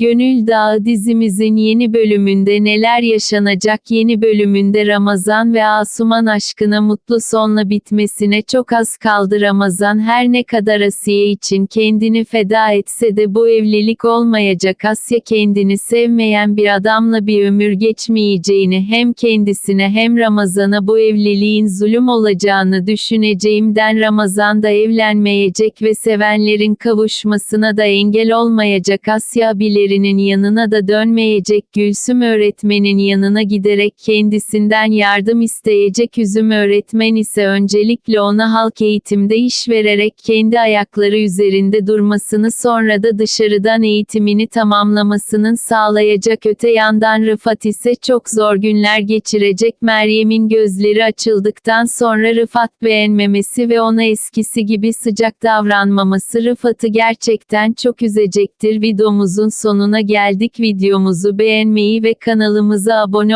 Gönül Dağı dizimizin yeni bölümünde neler yaşanacak? Yeni bölümünde Ramazan ve Asuman aşkına mutlu sonla bitmesine çok az kaldı. Ramazan her ne kadar Asiye için kendini feda etse de bu evlilik olmayacak. Asya kendini sevmeyen bir adamla bir ömür geçmeyeceğini hem kendisine hem Ramazan'a bu evliliğin zulüm olacağını düşüneceğimden Ramazan da evlenmeyecek ve sevenlerin kavuşmasına da engel olmayacak. Asya abilerinin yanına da dönmeyecek Gülsüm öğretmenin yanına giderek kendisinden yardım isteyecek Üzüm öğretmen ise öncelikle ona halk eğitimde iş vererek kendi ayakları üzerinde durmasını sonra da dışarıdan eğitimini tamamlamasının sağlayacak öte yandan Rıfat ise çok zor günler geçirecek. Meryem'in gözleri açıldıktan sonra Rıfat beğenmemesi ve ona eskisi gibi sıcak davranmaması Rıfat'ı gerçekten çok üzecektir. Videomuzun sonuna geldik. Videomuzu beğenmeyi ve kanalımıza abone